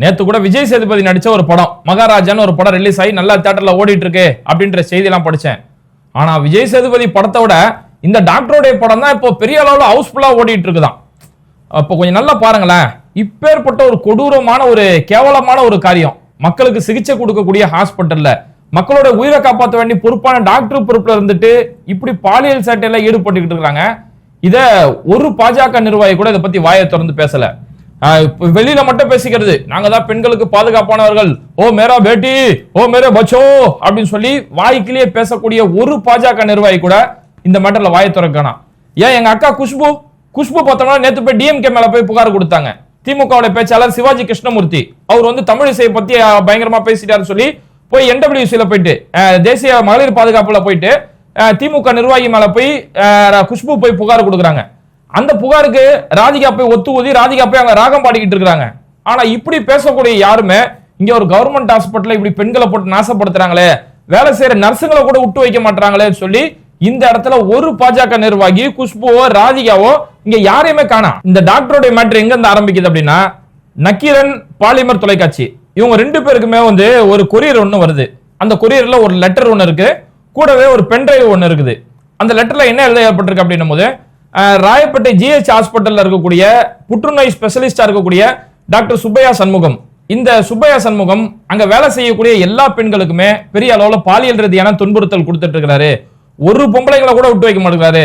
நேத்து கூட விஜய் சேதுபதி நடிச்ச ஒரு படம் மகாராஜான்னு ஒரு படம் ரிலீஸ் ஆகி நல்லா தியேட்டர்ல ஓடிட்டு இருக்கு அப்படின்ற செய்தியெல்லாம் படிச்சேன். ஆனா விஜய் சேதுபதி படத்தை விட இந்த டாக்டருடைய படம் தான் இப்போ பெரிய அளவுல ஹவுஸ்ஃபுல்லா ஓடிட்டு இருக்குதான் அப்போ கொஞ்சம் நல்லா பாருங்களேன். இப்பேற்பட்ட ஒரு கொடூரமான ஒரு கேவலமான ஒரு காரியம். மக்களுக்கு சிகிச்சை கொடுக்கக்கூடிய ஹாஸ்பிட்டல்ல மக்களோட உயிரை காப்பாற்ற வேண்டிய பொறுப்பான டாக்டர் பொறுப்புல இருந்துட்டு இப்படி பாலியல் சேட்டையில ஈடுபட்டுக்கிட்டு இருக்காங்க. இத ஒரு பாஜக நிர்வாகி கூட இதை பத்தி வாயை திறந்து பேசல. வெளியில மட்டும் பேசிக்கிறது. நாங்க தான் பெண்களுக்கு பாதுகாப்பானவர்கள். ஓ மேரா பேட்டி ஓ மேரே பச்சோ அப்படின்னு சொல்லி வாய்க்கிலேயே பேசக்கூடிய ஒரு பாஜக நிர்வாகி கூட இந்த மேட்டர்ல வாயை திறக்கணும் ஏன் எங்க அக்கா குஷ்பு குஷ்பு பார்த்தோம்னா நேத்து போய் டிஎம்கே மேல போய் புகார் கொடுத்தாங்க. திமுகவுடைய பேச்சாளர் சிவாஜி கிருஷ்ணமூர்த்தி. அவர் வந்து தமிழிசையை பத்தி பயங்கரமா பேசிட்டாரு சொல்லி போய் என்டபிள்யூசியில போயிட்டு தேசிய மகளிர் பாதுகாப்புல போயிட்டு திமுக நிர்வாகி மேல போய் குஷ்பு போய் புகார் கொடுக்குறாங்க. அந்த புகாருக்கு ராதிகா போய் ஒத்து ஊதி ராதிகா போய் அங்க ராகம் பாடிக்கிட்டு இருக்கிறாங்க. ஆனா இப்படி பேசக்கூடிய யாருமே இங்க ஒரு கவர்மெண்ட் ஹாஸ்பிட்டல் இப்படி பெண்களை போட்டு நாசப்படுத்துறாங்களே வேலை செய்யற நர்சுங்களை கூட விட்டு வைக்க மாட்டாங்களேன்னு சொல்லி இந்த இடத்துல ஒரு பாஜக நிர்வாகி குஷ்புவோ ராதிகாவோ இங்க யாரையுமே காணா. இந்த டாக்டருடைய மேட்ரு எங்க இருந்து ஆரம்பிக்குது அப்படின்னா நக்கீரன் பாலிமர் தொலைக்காட்சி. இவங்க ரெண்டு பேருக்குமே வந்து ஒரு கொரியர் ஒண்ணு வருது. அந்த கொரியர்ல ஒரு லெட்டர் ஒண்ணு இருக்கு. கூடவே ஒரு பென்டிரைவ் ஒண்ணு இருக்குது. அந்த லெட்டர்ல என்ன எழுதப்பட்டிருக்கு அப்படின்னும் போது ராயப்பேட்டை ஜிஹெச் ஹாஸ்பிட்டலில் இருக்கக்கூடிய புற்றுநோய் ஸ்பெஷலிஸ்டாக இருக்கக்கூடிய டாக்டர் சுப்பையா சண்முகம். இந்த சுப்பையா சண்முகம் அங்கே வேலை செய்யக்கூடிய எல்லா பெண்களுக்குமே பெரிய அளவில் பாலியல் ரீதியான துன்புறுத்தல் கொடுத்துட்டு இருக்கிறாரு. ஒரு பொம்பளைங்களை கூட விட்டு வைக்க மாட்டேங்கிறாரு.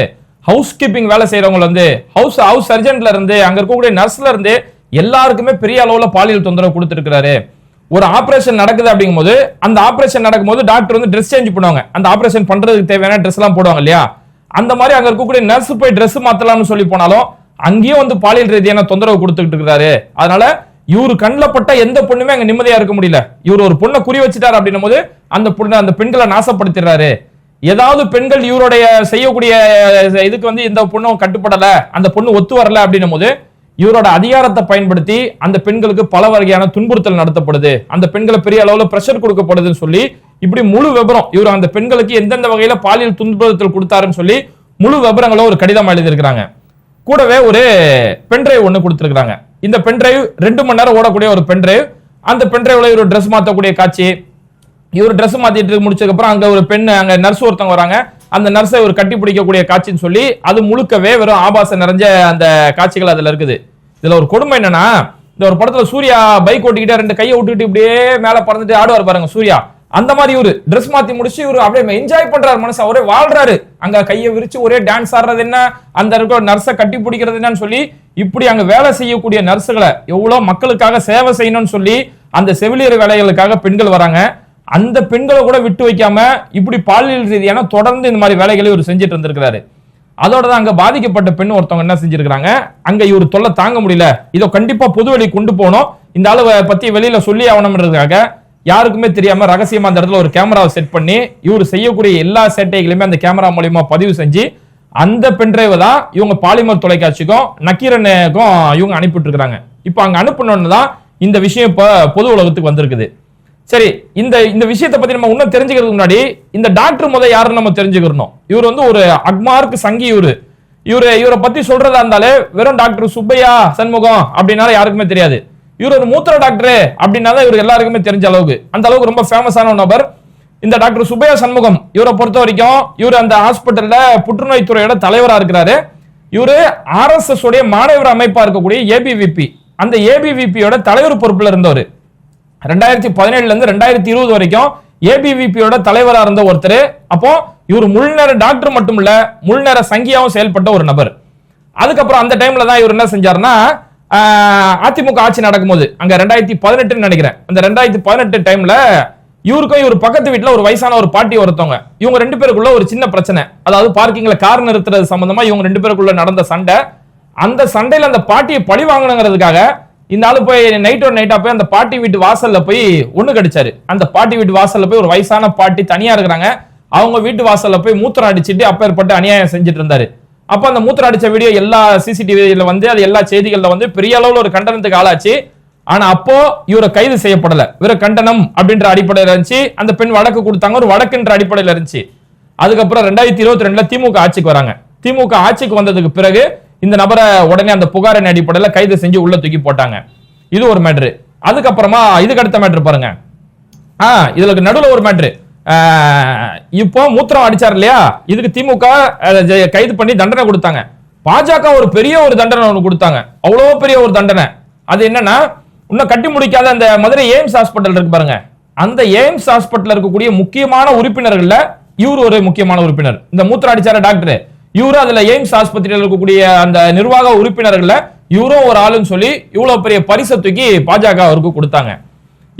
ஹவுஸ் கீப்பிங் வேலை செய்கிறவங்க வந்து ஹவுஸ் ஹவுஸ் சர்ஜன்ட்ல இருந்து அங்கே இருக்கக்கூடிய நர்ஸ்ல இருந்து எல்லாருக்குமே பெரிய அளவில் பாலியல் தொந்தரவு கொடுத்துருக்கிறாரு ஒரு ஆபரேஷன் நடக்குது அப்படிங்கும்போது அந்த ஆபரேஷன் நடக்கும்போது டாக்டர் வந்து ட்ரெஸ் சேஞ்ச் பண்ணுவாங்க. அந்த ஆபரேஷன் பண்றதுக்கு தேவையான ட்ரெஸ் எல்லாம் போடுவாங்க இல்லையா? அந்த மாதிரி அங்க இருக்கக்கூடிய நர்ஸ் போய் ட்ரெஸ் மாத்தலாம்னு சொல்லி போனாலும் அங்கேயும் வந்து பாலியல் ரீதியான தொந்தரவு கொடுத்துக்கிட்டு இருக்காரு அதனால இவரு கண்ணில் பட்ட எந்த பொண்ணுமே அங்க நிம்மதியா இருக்க முடியல. இவர் ஒரு பொண்ணை குறி வச்சுட்டாரு அப்படின்னும் போது அந்த பொண்ணை அந்த பெண்களை நாசப்படுத்திடுறாரு. ஏதாவது பெண்கள் இவருடைய செய்யக்கூடிய இதுக்கு வந்து இந்த பொண்ணும் கட்டுப்படல அந்த பொண்ணு ஒத்து வரல அப்படின்னும் போது இவரோட அதிகாரத்தை பயன்படுத்தி அந்த பெண்களுக்கு பல வகையான துன்புறுத்தல் நடத்தப்படுது. அந்த பெண்களை பெரிய அளவுல பிரஷர் கொடுக்கப்படுதுன்னு சொல்லி இப்படி முழு விவரம் இவர் அந்த பெண்களுக்கு எந்தெந்த வகையில பாலியல் துன்புறுத்தல் கொடுத்தாருன்னு சொல்லி முழு விவரங்களும் ஒரு கடிதம் எழுதியிருக்கிறாங்க. கூடவே ஒரு பென்டிரைவ் ஒன்று கொடுத்துருக்காங்க இந்த பென்டிரைவ் ரெண்டு மணி நேரம் ஓடக்கூடிய ஒரு பென்டிரைவ் அந்த பென்டிரைவ்ல இவர் ட்ரெஸ் மாற்றக்கூடிய காட்சி இவர் ட்ரெஸ் மாத்திட்டு முடிச்சதுக்கப்புறம் அங்கே அங்க ஒரு பெண் அங்க நர்ஸ் ஒருத்தவங்க வராங்க. அந்த நர்ஸை ஒரு கட்டி பிடிக்கக்கூடிய காட்சின்னு சொல்லி அது முழுக்கவே வெறும் ஆபாசம் நிறைஞ்ச அந்த காட்சிகள் அதுல இருக்குது. இதுல ஒரு கொடுமை என்னன்னா இந்த ஒரு படத்துல சூர்யா பைக் ஓட்டிக்கிட்டே ரெண்டு கையை விட்டுக்கிட்டு இப்படியே மேல பறந்துட்டு ஆடுவார் பாருங்க சூர்யா. அந்த மாதிரி இவரு ட்ரெஸ் மாத்தி முடிச்சு இவரு அப்படியே என்ஜாய் பண்றாரு மனசு. அவரே வாழ்றாரு. அங்க கையை விரிச்சு ஒரே டான்ஸ் ஆடுறது என்ன? அந்த இருக்கிற நர்ஸை கட்டி பிடிக்கிறது என்னன்னு சொல்லி இப்படி அங்க வேலை செய்யக்கூடிய நர்ஸுகளை எவ்வளவு மக்களுக்காக சேவை செய்யணும்னு சொல்லி அந்த செவிலியர் வேலைகளுக்காக பெண்கள் வராங்க. அந்த பெண்களை கூட விட்டு வைக்காம இப்படி பாலியல் ரீதியான தொடர்ந்து இந்த மாதிரி வேலைகளை இவர் செஞ்சுட்டு இருந்திருக்கிறாரு. அதோட தான் அங்க பாதிக்கப்பட்ட பெண் ஒருத்தவங்க என்ன செஞ்சிருக்காங்க அங்க இவர் தொல்லை தாங்க முடியல. இதோ கண்டிப்பா பொதுவெளி கொண்டு போகணும். இந்த அளவை பத்தி வெளியில சொல்லி ஆகணும்ன்றதுக்காக யாருக்குமே தெரியாம ரகசியமா அந்த இடத்துல ஒரு கேமராவை செட் பண்ணி இவர் செய்யக்கூடிய எல்லா சேட்டைகளையுமே அந்த கேமரா மூலியமா பதிவு செஞ்சு அந்த பென்டிரைவை தான் இவங்க பாலிமர் தொலைக்காட்சிக்கும் நக்கீரனுக்கும் இவங்க அனுப்பிட்டு இருக்காங்க இப்போ அங்க அனுப்பினோன்னு தான் இந்த விஷயம் இப்போ பொது உலகத்துக்கு வந்திருக்குது. சரி இந்த இந்த விஷயத்தை பத்தி நம்ம இன்னும் தெரிஞ்சுக்கிறதுக்கு முன்னாடி இந்த டாக்டர் முத யாருன்னு நம்ம தெரிஞ்சுக்கிறணும். இவர் வந்து ஒரு அக்மார்க் சங்கி இவரு. இவரு இவரை பத்தி சொல்றதா இருந்தாலே வெறும் டாக்டர் சுப்பையா சண்முகம் அப்படின்னால யாருக்குமே தெரியாது. இவர் ஒரு மூத்திர டாக்டர் அப்படின்னா தான் இவர் எல்லாருக்குமே தெரிஞ்ச அளவுக்கு. அந்த அளவுக்கு ரொம்ப ஃபேமஸான ஒரு நபர். இந்த டாக்டர் சுப்பையா சண்முகம் இவரை பொறுத்த வரைக்கும் இவர் அந்த ஹாஸ்பிட்டல்ல புற்றுநோய் துறையோட தலைவரா இருக்கிறாரு. இவரு ஆர்எஸ்எஸ் உடைய மாணவர் அமைப்பா இருக்கக்கூடிய ஏபிவிபி அந்த ஏபிவிபியோட தலைவர் பொறுப்புல இருந்தவர். ரெண்டாயிரத்தி பதினேழுல இருந்து ரெண்டாயிரத்தி இருபது வரைக்கும் ஏபிவிபியோட தலைவரா இருந்த ஒருத்தர். அப்போ இவர் முழுநேர டாக்டர் மட்டும் இல்ல முழுநேர சங்கியாவும் செயல்பட்ட ஒரு நபர். அதுக்கப்புறம் அந்த டைம்ல தான் இவர் என்ன செஞ்சாருன்னா அதிமுக ஆட்சி நடக்கும்போது அங்க ரெண்டாயிரத்தி பதினெட்டுன்னு நினைக்கிறேன். அந்த ரெண்டாயிரத்தி பதினெட்டு டைம்ல இவருக்கும் இவர் பக்கத்து வீட்டுல ஒரு வயசான ஒரு பாட்டி ஒருத்தவங்க. இவங்க ரெண்டு பேருக்குள்ள ஒரு சின்ன பிரச்சனை. அதாவது பார்க்கிங்ல கார் நிறுத்துறது சம்பந்தமா இவங்க ரெண்டு பேருக்குள்ள நடந்த சண்டை. அந்த சண்டையில அந்த பாட்டியை பழி வாங்கணுங்கிறதுக்காக இந்த ஆளு போய் நைட்டோட நைட்டா போய் அந்த பாட்டி வீட்டு வாசல்ல போய் ஒண்ணு கடிச்சாரு. அந்த பாட்டி வீட்டு வாசல்ல போய் ஒரு வயசான பாட்டி தனியா இருக்கிறாங்க. அவங்க வீட்டு வாசல்ல போய் மூத்திரம் அடிச்சிட்டு அப்பேற்பட்டு அநியாயம் செஞ்சுட்டு இருந்தாரு. அப்ப அந்த மூத்திரம் அடிச்ச வீடியோ எல்லா சிசிடிவியில் வந்து அது எல்லா செய்திகள்ல வந்து பெரிய அளவுல ஒரு கண்டனத்துக்கு ஆளாச்சு. ஆனா அப்போ இவரை கைது செய்யப்படல. இவரை கண்டனம் அப்படின்ற அடிப்படையில இருந்துச்சு. அந்த பெண் வழக்கு கொடுத்தாங்க. ஒரு வழக்குன்ற அடிப்படையில இருந்துச்சு. அதுக்கப்புறம் ரெண்டாயிரத்தி இருபத்தி ரெண்டுல திமுக ஆட்சிக்கு வராங்க. திமுக ஆட்சிக்கு வந்ததுக்கு பிறகு இந்த நபரை உடனே அந்த புகாரின் அடிப்படையில கைது செஞ்சு உள்ள தூக்கி போட்டாங்க. இது ஒரு மேட்ரு அதுக்கப்புறமா இதுக்கு அடுத்த மேட்ரு பாருங்க. ஆஹ் இதுல நடுவுல ஒரு மேட்ரு இப்போ மூத்திரம் அடிச்சார் இல்லையா? இதுக்கு திமுக கைது பண்ணி தண்டனை கொடுத்தாங்க. பாஜக ஒரு பெரிய ஒரு தண்டனை ஒன்று கொடுத்தாங்க. அவ்வளோ பெரிய ஒரு தண்டனை. அது என்னன்னா இன்னும் கட்டி முடிக்காத அந்த மதுரை எய்ம்ஸ் ஹாஸ்பிட்டல் இருக்கு பாருங்க. அந்த எய்ம்ஸ் ஹாஸ்பிட்டல் இருக்கக்கூடிய முக்கியமான உறுப்பினர்கள்ல இவர் ஒரு முக்கியமான உறுப்பினர். இந்த மூத்திரம் அடிச்சார டாக்டர். இவரும் அதுல எய்ம்ஸ் ஆஸ்பத்திரியில் இருக்கக்கூடிய அந்த நிர்வாக உறுப்பினர்கள்ல இவரும் ஒரு ஆளுன்னு சொல்லி இவ்வளவு பெரிய பரிசை தூக்கி பாஜக அவருக்கு கொடுத்தாங்க.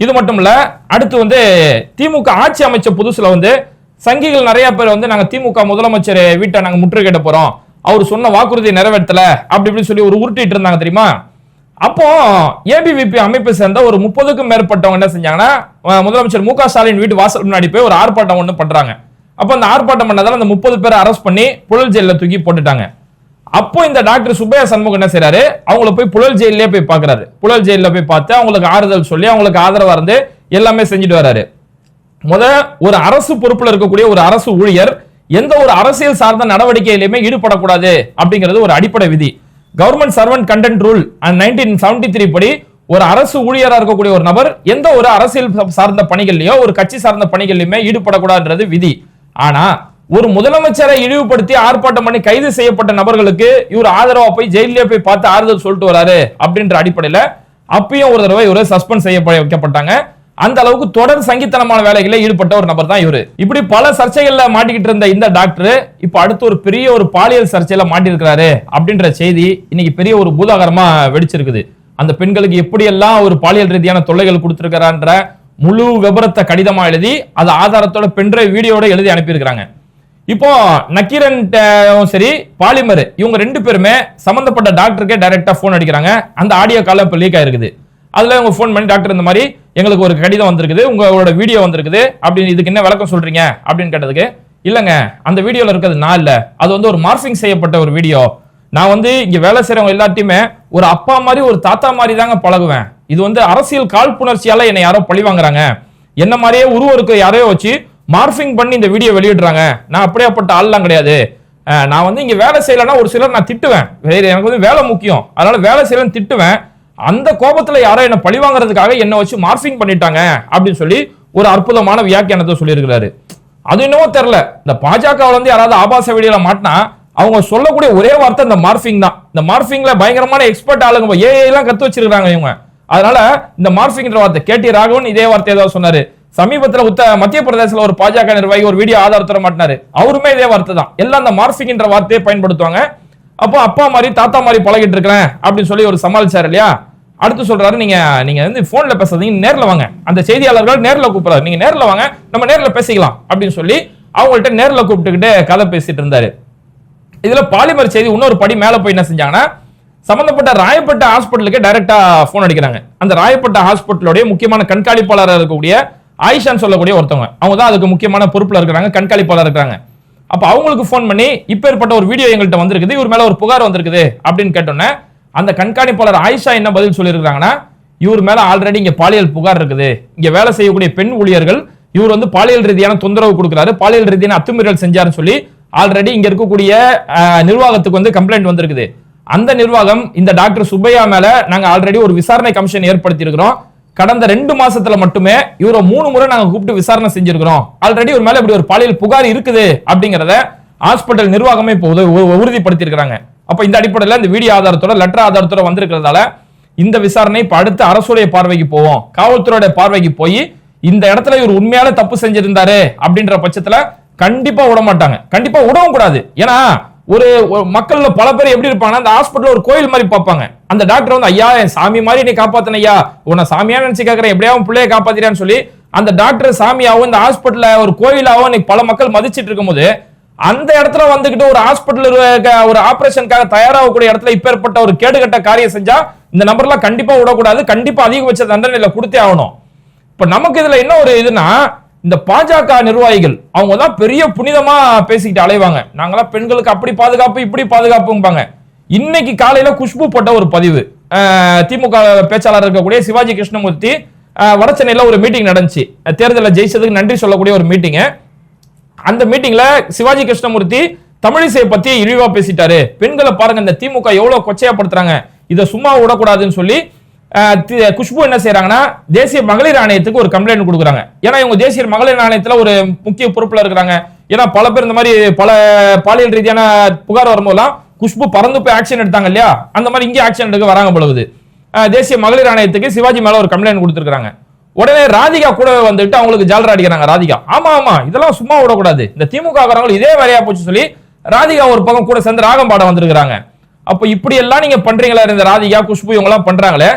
இது மட்டும் இல்ல அடுத்து வந்து திமுக ஆட்சி அமைச்ச புதுசுல வந்து சங்கிகள் நிறைய பேர் வந்து நாங்க திமுக முதலமைச்சர் வீட்டை நாங்க முற்றுகையிட போறோம். அவர் சொன்ன வாக்குறுதியை நிறைவேற்றல அப்படி இப்படின்னு சொல்லி ஒரு உருட்டிட்டு இருந்தாங்க தெரியுமா? அப்போ ஏபிவிபி அமைப்பை சேர்ந்த ஒரு முப்பதுக்கும் மேற்பட்டவங்க என்ன செஞ்சாங்கன்னா முதலமைச்சர் மு க ஸ்டாலின் வீட்டு வாசல் முன்னாடி போய் ஒரு ஆர்ப்பாட்டம் ஒன்று பண்றாங்க. அப்போ அந்த ஆர்ப்பாட்டம் பண்ணதால அந்த முப்பது பேரை அரெஸ்ட் பண்ணி புழல் ஜெயில தூக்கி போட்டுட்டாங்க. அப்போ இந்த டாக்டர் சுப்பையா சண்முகம் என்ன செய்யறாரு அவங்கள போய் புழல் ஜெயிலே போய் பார்க்கறாரு புழல் ஜெயில போய் பார்த்து அவங்களுக்கு ஆறுதல் சொல்லி அவங்களுக்கு ஆதரவா இருந்து எல்லாமே செஞ்சுட்டு வராரு முத ஒரு அரசு பொறுப்புல இருக்கக்கூடிய ஒரு அரசு ஊழியர் எந்த ஒரு அரசியல் சார்ந்த நடவடிக்கையிலுமே ஈடுபடக்கூடாது அப்படிங்கிறது ஒரு அடிப்படை விதி. Government servant conduct rule nineteen seventy three படி ஒரு அரசு ஊழியரா இருக்கக்கூடிய ஒரு நபர் எந்த ஒரு அரசியல் சார்ந்த பணிகள்லயோ ஒரு கட்சி சார்ந்த பணிகள்லயுமே ஈடுபடக்கூடாதுன்றது விதி. ஆனா ஒரு முதலமைச்சரை இழிவுபடுத்தி ஆர்ப்பாட்டம் பண்ணி கைது செய்யப்பட்ட நபர்களுக்கு இவர் ஆதரவா போய் ஜெயிலே போய் பார்த்து ஆறுதல் சொல்லிட்டு வராரு அப்படின்ற அடிப்படையில அப்பயும் ஒரு தடவை இவரு சஸ்பெண்ட் செய்ய வைக்கப்பட்டாங்க. அந்த அளவுக்கு தொடர் சங்கித்தனமான வேலைகளில் ஈடுபட்ட ஒரு நபர் தான் இவரு. இப்படி பல சர்ச்சைகள்ல மாட்டிக்கிட்டு இருந்த இந்த டாக்டர் இப்ப அடுத்து ஒரு பெரிய ஒரு பாலியல் சர்ச்சையில மாட்டியிருக்கிறாரு அப்படின்ற செய்தி இன்னைக்கு பெரிய ஒரு பூதாகரமா வெடிச்சிருக்குது. அந்த பெண்களுக்கு எப்படியெல்லாம் ஒரு பாலியல் ரீதியான தொல்லைகள் கொடுத்திருக்கிறான்ற முழு விபரத்தை கடிதமா எழுதி அது ஆதாரத்தோட பென்ட்ரைவ் வீடியோட எழுதி அனுப்பியிருக்கிறாங்க. இப்போ நக்கீரன் சரி பாலிமர் இவங்க ரெண்டு பேருமே சம்மந்தப்பட்ட டாக்டருக்கே டைரக்டா ஃபோன் அடிக்கிறாங்க. அந்த ஆடியோ கால இப்போ லீக் ஆயிருக்குது. அதில் இவங்க ஃபோன் பண்ணி டாக்டர் இந்த மாதிரி எங்களுக்கு ஒரு கடிதம் வந்திருக்குது உங்களோட வீடியோ வந்திருக்குது அப்படின்னு இதுக்கு என்ன விளக்கம் சொல்றீங்க? அப்படின்னு கேட்டதுக்கு இல்லைங்க அந்த வீடியோவில் இருக்கிறது நான் இல்லை. அது வந்து ஒரு மார்ஃபிங் செய்யப்பட்ட ஒரு வீடியோ நான் வந்து இங்கே வேலை செய்கிறவங்க எல்லாத்தையுமே ஒரு அப்பா மாதிரி ஒரு தாத்தா மாதிரி தாங்க பழகுவேன். இது வந்து அரசியல் காழ்ப்புணர்ச்சியால் என்னை யாரோ பழி வாங்குறாங்க. என்ன மாதிரியே உருவருக்கு யாரையோ வச்சு மார்ஃபிங் பண்ணி இந்த வீடியோ வெளியிடுறாங்க. நான் அப்படியேப்பட்ட ஆள்லாம் கிடையாது. நான் வந்து இங்கே வேலை செய்யலைன்னா ஒரு சிலர் நான் திட்டுவேன். வேறு எனக்கு வந்து வேலை முக்கியம். அதனால வேலை செய்யலன்னு திட்டுவேன். அந்த கோபத்தில் யாரோ என்னை பழி வாங்குறதுக்காக என்னை வச்சு மார்ஃபிங் பண்ணிட்டாங்க அப்படின்னு சொல்லி ஒரு அற்புதமான வியாக்கியானத்தை சொல்லியிருக்கிறாரு. அது என்னவோ தெரில இந்த பாஜகவில் வந்து யாராவது ஆபாச வீடியோல மாட்டினா அவங்க சொல்லக்கூடிய ஒரே வார்த்தை இந்த மார்ஃபிங் தான். இந்த மார்ஃபிங்கில் பயங்கரமான எக்ஸ்பர்ட் ஆளுங்க ஏஐ எல்லாம் கத்து வச்சிருக்காங்க இவங்க. அதனால இந்த மார்ஃபிங்ன்ற வார்த்தை கேடி ராகவன் இதே வார்த்தை ஏதாவது சொன்னாரு. சமீபத்துல உத்த மத்திய பிரதேசல ஒரு பாஜக நிர்வாகி ஒரு வீடியோ ஆதாரத்தர மாட்டினாரு. அவருமே இதே வார்த்தை தான் எல்லாம் அந்த மார்பிங்ன்ற வார்த்தையை பயன்படுத்துவாங்க. அப்போ அப்பா மாதிரி தாத்தா மாதிரி பழகிட்டு இருக்கிறேன் அப்படின்னு சொல்லி ஒரு சமாளிச்சார் இல்லையா? அடுத்து சொல்றாரு நீங்க நீங்க வந்து போன்ல பேசாதீங்க நேர்ல வாங்க. அந்த செய்தியாளர்கள் நேர்ல கூப்பிடுறாரு நீங்க நேர்ல வாங்க நம்ம நேர்ல பேசிக்கலாம் அப்படின்னு சொல்லி அவங்கள்ட்ட நேர்ல கூப்பிட்டுக்கிட்டு கதை பேசிட்டு இருந்தாரு. இதுல பாலிமர் செய்தி இன்னொரு படி மேல போய் என்ன செஞ்சாங்கன்னா சம்பந்தப்பட்ட ராயப்பட்ட ஹாஸ்பிட்டலுக்கு டைரக்டா போன் அடிக்கிறாங்க. அந்த ராயப்பட்ட ஹாஸ்பிட்டலுடைய முக்கியமான கண்காணிப்பாளராக இருக்கக்கூடிய ஆயிஷான்னு சொல்லக்கூடிய ஒருத்தவங்க. அவங்க தான் அதுக்கு முக்கியமான பொறுப்பில் இருக்கிறாங்க கண்காணிப்பாளர் இருக்கிறாங்க. அப்போ அவங்களுக்கு ஃபோன் பண்ணி இப்பேற்பட்ட ஒரு வீடியோ எங்கள்கிட்ட வந்திருக்குது இவர் மேலே ஒரு புகார் வந்திருக்குது அப்படின்னு கேட்டோன்னே அந்த கண்காணிப்பாளர் ஆயிஷா என்ன பதில் சொல்லியிருக்கிறாங்கன்னா இவர் மேலே ஆல்ரெடி இங்கே பாலியல் புகார் இருக்குது. இங்கே வேலை செய்யக்கூடிய பெண் ஊழியர்கள் இவர் வந்து பாலியல் ரீதியான தொந்தரவு கொடுக்குறாரு பாலியல் ரீதியான அத்துமீறல் செஞ்சாருன்னு சொல்லி ஆல்ரெடி இங்கே இருக்கக்கூடிய நிர்வாகத்துக்கு வந்து கம்ப்ளைண்ட் வந்திருக்குது. அந்த நிர்வாகம் இந்த டாக்டர் சுப்பையா மேல நாங்க ஆல்ரெடி ஒரு விசாரணை கமிஷன் ஏற்படுத்தி இருக்கிறோம் கடந்த ரெண்டு மாசத்துல மட்டுமே இவரை மூணு முறை நாங்க கூப்பிட்டு விசாரணை செஞ்சிருக்கிறோம். ஆல்ரெடி ஒரு மேல இப்படி ஒரு பாலியல் புகார் இருக்குது அப்படிங்கறத ஹாஸ்பிட்டல் நிர்வாகமே இப்போ உ- உறுதிப்படுத்தி இருக்காங்க அப்ப இந்த அடிப்படையில இந்த வீடியோ ஆதாரத்தோட லெட்டர் ஆதாரத்தோட வந்திருக்கிறதால இந்த விசாரணை இப்ப அடுத்து அரசுடைய பார்வைக்கு போவோம். காவல்துறையோட பார்வைக்கு போய் இந்த இடத்துல இவர் உண்மையால தப்பு செஞ்சிருந்தாரு அப்படின்ற பட்சத்துல கண்டிப்பா விட மாட்டாங்க கண்டிப்பா விடவும் கூடாது. ஏன்னா ஒரு மக்கள்ல பல பேர் எப்படி இருப்பாங்கன்னா அந்த ஹாஸ்பிட்டல் ஒரு கோயில் மாதிரி பார்ப்பாங்க. அந்த டாக்டர் வந்து ஐயா என் சாமி மாதிரி நீ காப்பாத்தின ஐயா. உன்னை சாமியா நினைச்சு கேட்கறேன் எப்படியாவும் பிள்ளைய காப்பாத்திரியான்னு சொல்லி அந்த டாக்டர் சாமியாவும் இந்த ஹாஸ்பிட்டல்ல ஒரு கோயிலாவும் நீ பல மக்கள் மதிச்சிட்டு இருக்கும்போது அந்த இடத்துல வந்துகிட்டு ஒரு ஹாஸ்பிட்டல் ஒரு ஆபரேஷனுக்காக தயாராகக்கூடிய இடத்துல இப்பேற்பட்ட ஒரு கேடுகட்ட காரியம் செஞ்சா இந்த நம்பர்லாம் கண்டிப்பா விடக்கூடாது. கண்டிப்பா அதிகபட்ச தண்டனையில கொடுத்தே ஆகணும். இப்ப நமக்கு இதுல என்ன ஒரு இதுனா இந்த பாஜக நிர்வாகிகள் அவங்க தான் பெரிய புனிதமா பேசிக்கிட்டு அலைவாங்க. நாங்களாம் பெண்களுக்கு அப்படி பாதுகாப்பு இப்படி பாதுகாப்பும்பாங்க. இன்னைக்கு காலையில குஷ்பு போட்ட ஒரு பதிவு. திமுக பேச்சாளர் இருக்கக்கூடிய சிவாஜி கிருஷ்ணமூர்த்தி வடசென்னையில் ஒரு மீட்டிங் நடந்துச்சு. தேர்தலில் ஜெயிச்சதுக்கு நன்றி சொல்லக்கூடிய ஒரு மீட்டிங் அந்த மீட்டிங்ல சிவாஜி கிருஷ்ணமூர்த்தி தமிழிசையை பத்தி இழிவா பேசிட்டாரு. பெண்களை பாருங்க இந்த திமுக எவ்வளவு கொச்சையாப்படுத்துறாங்க இதை சும்மா விடக்கூடாதுன்னு சொல்லி குஷ்பு என்ன செய்யறாங்கன்னா தேசிய மகளிர் ஆணையத்துக்கு ஒரு கம்ப்ளைண்ட் கொடுக்குறாங்க. ஏன்னா இவங்க தேசிய மகளிர் ஆணையத்துல ஒரு முக்கிய பொறுப்புல இருக்கிறாங்க. ஏன்னா பல பேர் இந்த மாதிரி பல பாலியல் ரீதியான புகார் வரும்போதெல்லாம் குஷ்பு பறந்து போய் ஆக்ஷன் எடுத்தாங்க இல்லையா? அந்த மாதிரி இங்கே ஆக்ஷன் எடுக்க வராங்க பொழுது தேசிய மகளிர் ஆணையத்துக்கு சிவாஜி மேல ஒரு கம்ப்ளைண்ட் கொடுத்துருக்காங்க உடனே ராதிகா கூட வந்துட்டு அவங்களுக்கு ஜாலரா அடிக்கிறாங்க ராதிகா. ஆமா ஆமா இதெல்லாம் சும்மா விடக்கூடாது. இந்த திமுக காரங்களும் இதே வேலையா போச்சு சொல்லி ராதிகா ஒரு பக்கம் கூட சேர்ந்து ராகம் பாட வந்திருக்கிறாங்க. அப்ப இப்படி எல்லாம் நீங்க பண்றீங்களா இந்த ராதிகா குஷ்பு இவங்க எல்லாம் பண்றாங்களே?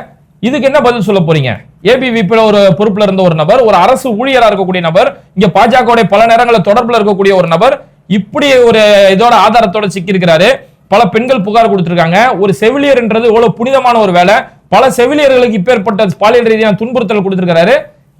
இதுக்கு என்ன பதில் சொல்ல போறீங்க? ஏபிவிபியில் ஒரு பொறுப்புல இருந்த ஒரு நபர் ஒரு அரசு ஊழியராக இருக்கக்கூடிய நபர் இங்க பாஜகவுடைய பல நேரங்களில் தொடர்புல இருக்கக்கூடிய ஒரு நபர் இப்படி ஒரு இதோட ஆதாரத்தோட சிக்கி இருக்கிறாரு பல பெண்கள் புகார் கொடுத்திருக்காங்க. ஒரு செவிலியர்ன்றது எவ்வளவு புனிதமான ஒரு வேலை. பல செவிலியர்களுக்கு இப்பேற்பட்ட பாலியல் ரீதியான துன்புறுத்தல் கொடுத்திருக்காரு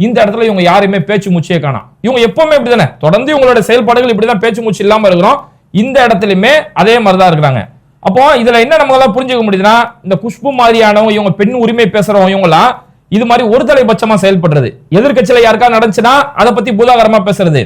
இந்த இடத்துல இவங்க யாருமே பேச்சு மூச்சே காணும் இவங்க எப்பவுமே இப்படிதானே? தொடர்ந்து இவங்களோட செயல்பாடுகள் இப்படிதான் பேச்சு மூச்சு இல்லாம இருக்கிறோம் இந்த இடத்துலயுமே அதே மாதிரிதான் இருக்கிறாங்க. அப்போ இதுல என்ன நம்மளால புரிஞ்சுக்க முடியுதுன்னா இந்த குஷ்பு மாதிரியானவங்க இவங்க பெண் உரிமை பேசுறவங்க இவங்கலாம் இது மாதிரி ஒரு தலைபட்சமா செயல்படுறது. எதிர்கட்சியில யாருக்கா நடந்துச்சுன்னா அதை பத்தி பூதாகரமா பேசுறது.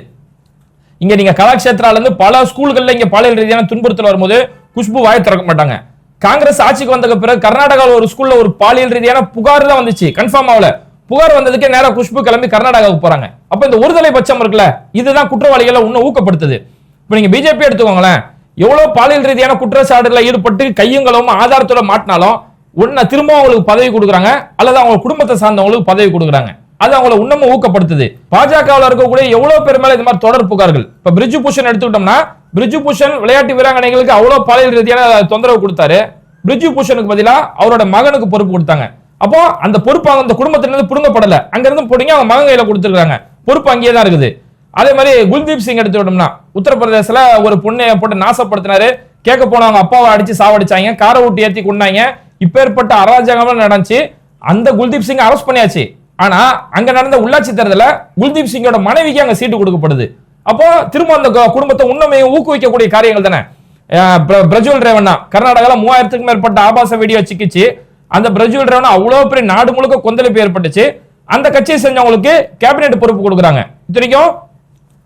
இங்க நீங்க கலாக்ஷேத்ரால இருந்து பல ஸ்கூல்கள்ல இங்க பாலியல் ரீதியான துன்புறுத்தல் வரும்போது குஷ்பு வாய திறக்க மாட்டாங்க. காங்கிரஸ் ஆட்சிக்கு வந்ததுக்கு பிறகு கர்நாடகாவில் ஒரு ஸ்கூல்ல ஒரு பாலியல் ரீதியான புகார் தான் வந்துச்சு. கன்ஃபார்ம் ஆகல. புகார் வந்ததுக்கே நேராக குஷ்பு கிளம்பி கர்நாடகாவுக்கு போறாங்க. அப்ப இந்த ஒருதலை பட்சம் இருக்குல்ல இதுதான் குற்றவாளிகளை இன்னும் ஊக்கப்படுத்துது. இப்ப நீங்க பிஜேபி எடுத்துக்கோங்களேன். எவ்வளவு பாலியல் ரீதியான குற்றச்சாட்டுல ஈடுபட்டு கையுங்களும் ஆதாரத்தோட மாட்டினாலும் உன்னை திரும்ப அவங்களுக்கு பதவி கொடுக்குறாங்க அல்லது அவங்க குடும்பத்தை சார்ந்தவங்களுக்கு பதவி கொடுக்குறாங்க. அது அவங்கள இன்னமும் ஊக்கப்படுத்துது. பாஜகவில் இருக்கக்கூடிய எவ்வளவு பேர் மேல இந்த மாதிரி தொடர் புகார்கள்? இப்ப பிரிஜு பூஷன் எடுத்துக்கிட்டோம்னா பிரிஜு பூஷன் விளையாட்டு வீராங்கனைகளுக்கு அவ்வளவு பாலியல் ரீதியான தொந்தரவு கொடுத்தாரு. பிரிஜு பூஷனுக்கு பதிலா அவரோட மகனுக்கு பொறுப்பு கொடுத்தாங்க. அப்போ அந்த பொறுப்பு அந்த குடும்பத்திலிருந்து புடுங்கப்படல. அங்க இருந்து போட்டீங்க அவங்க மகன் கையில கொடுத்துருக்காங்க பொறுப்பு அங்கேயே தான் இருக்குது. அதே மாதிரி குல்தீப் சிங் எடுத்துக்கிட்டோம்னா உத்தரப்பிரதேசல ஒரு பொண்ணை போட்டு நாசப்படுத்தினாரு. கேட்க போனவங்க அப்பாவை அடிச்சு சாவடிச்சாங்க. காரை ஊட்டி ஏத்தி கொண்டாங்க. இப்பேற்பட்ட அராஜகம் நடந்துச்சு. அந்த குல்தீப் சிங் அரெஸ்ட் பண்ணியாச்சு. ஆனா அங்க நடந்த உள்ளாட்சி தேர்தல குல்தீப் சிங்கோட மனைவிக்கு அங்க சீட்டு கொடுக்கப்படுது. அப்போ திரும்ப அந்த குடும்பத்தை உண்மையை ஊக்குவிக்கக்கூடிய காரியங்கள் தானே? பிரஜுவல் ரேவண்ணா. கர்நாடகால மூவாயிரத்துக்கும் மேற்பட்ட ஆபாச வீடியோ சிக்கிச்சு. அந்த பிரஜுவல் ரேவண்ணா அவ்வளவு பெரிய நாடு முழுக்க கொந்தளிப்பு ஏற்பட்டுச்சு. அந்த கட்சியை செஞ்சவங்களுக்கு கேபினெட் பொறுப்பு கொடுக்குறாங்க. இத்தனைக்கும்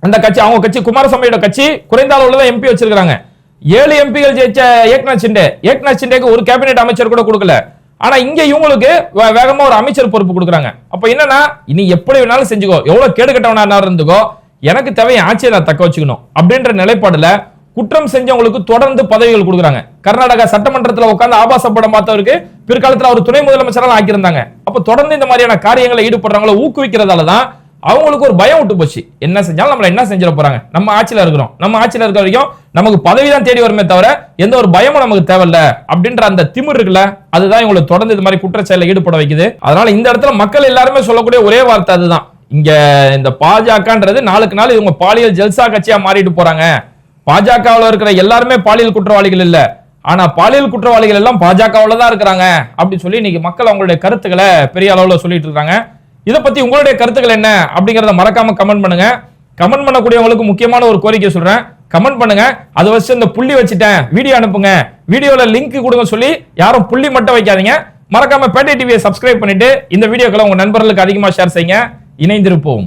அந்த கட்சி அவங்க கட்சி குமாரசாமியோட கட்சி குறைந்த அளவுல தான் எம்பி வச்சிருக்காங்க ஏழு எம்பிகள் ஜெயிச்ச ஏக்நாத் சிண்டே. ஏக்நாத் சிண்டேக்கு ஒரு கேபினெட் அமைச்சர் கூட கொடுக்கல. ஆனா இங்க இவங்களுக்கு வே- வேகமா ஒரு அமைச்சர் பொறுப்பு கொடுக்குறாங்க. அப்ப என்னன்னா இனி எப்படி வேணாலும் செஞ்சுக்கோ. எவ்வளவு கேடு கட்டவனா இருந்துக்கோ எனக்கு தேவை ஆட்சியை நான் தக்க வச்சுக்கணும். அப்படின்ற நிலைப்பாடுல குற்றம் செஞ்சவங்களுக்கு தொடர்ந்து பதவிகள் கொடுக்குறாங்க. கர்நாடகா சட்டமன்றத்தில் உட்கார்ந்து ஆபாச படம் பார்த்தவருக்கு பிற்காலத்தில் அவர் துணை முதலமைச்சராக ஆக்கியிருந்தாங்க. அப்ப தொடர்ந்து இந்த மாதிரியான காரியங்களை ஈடுபடுறவங்களை ஊக்குவிக்கிறதால தான் அவங்களுக்கு ஒரு பயம் விட்டு போச்சு. என்ன செஞ்சாலும் நம்மள என்ன செஞ்சிட போறாங்க? நம்ம ஆட்சியில இருக்கிறோம். நம்ம ஆட்சியில இருக்க வரைக்கும் நமக்கு பதவி தான் தேடி வருமே தவிர எந்த ஒரு பயமும் நமக்கு தேவையில்ல. அப்படின்ற அந்த திமிர் இருக்குல்ல அதுதான் இவங்களை தொடர்ந்து இது மாதிரி குற்றச்செயல ஈடுபட வைக்குது. அதனால இந்த இடத்துல மக்கள் எல்லாருமே சொல்லக்கூடிய ஒரே வார்த்தை அதுதான். இங்க இந்த பாஜகன்றது நாளுக்கு நாள் இவங்க பாலியல் ஜல்சா கட்சியா மாறிட்டு போறாங்க. பாஜகவுல இருக்கிற எல்லாருமே பாலியல் குற்றவாளிகள் இல்ல. ஆனா பாலியல் குற்றவாளிகள் எல்லாம் பாஜகவுல தான் இருக்கிறாங்க. அப்படி சொல்லி இன்னைக்கு மக்கள் அவங்களுடைய கருத்துக்களை பெரிய அளவுல சொல்லிட்டு இருக்காங்க. இதை பத்தி உங்களுடைய கருத்துக்கள் என்ன அப்படிங்கறத மறக்காம கமெண்ட் பண்ணுங்க. கமெண்ட் பண்ணக்கூடியவங்களுக்கு முக்கியமான ஒரு கோரிக்கை சொல்றேன். கமெண்ட் பண்ணுங்க. அதை வச்சு இந்த புள்ளி வச்சுட்டேன். வீடியோ அனுப்புங்க. வீடியோல லிங்க் கொடுங்க சொல்லி யாரும் புள்ளி மட்டும் வைக்காதீங்க. மறக்காம பேட்டை டிவியை சப்ஸ்கிரைப் பண்ணிட்டு இந்த வீடியோக்களை உங்க நண்பர்களுக்கு அதிகமா ஷேர் செய்யுங்க. இணைந்திருப்போம்.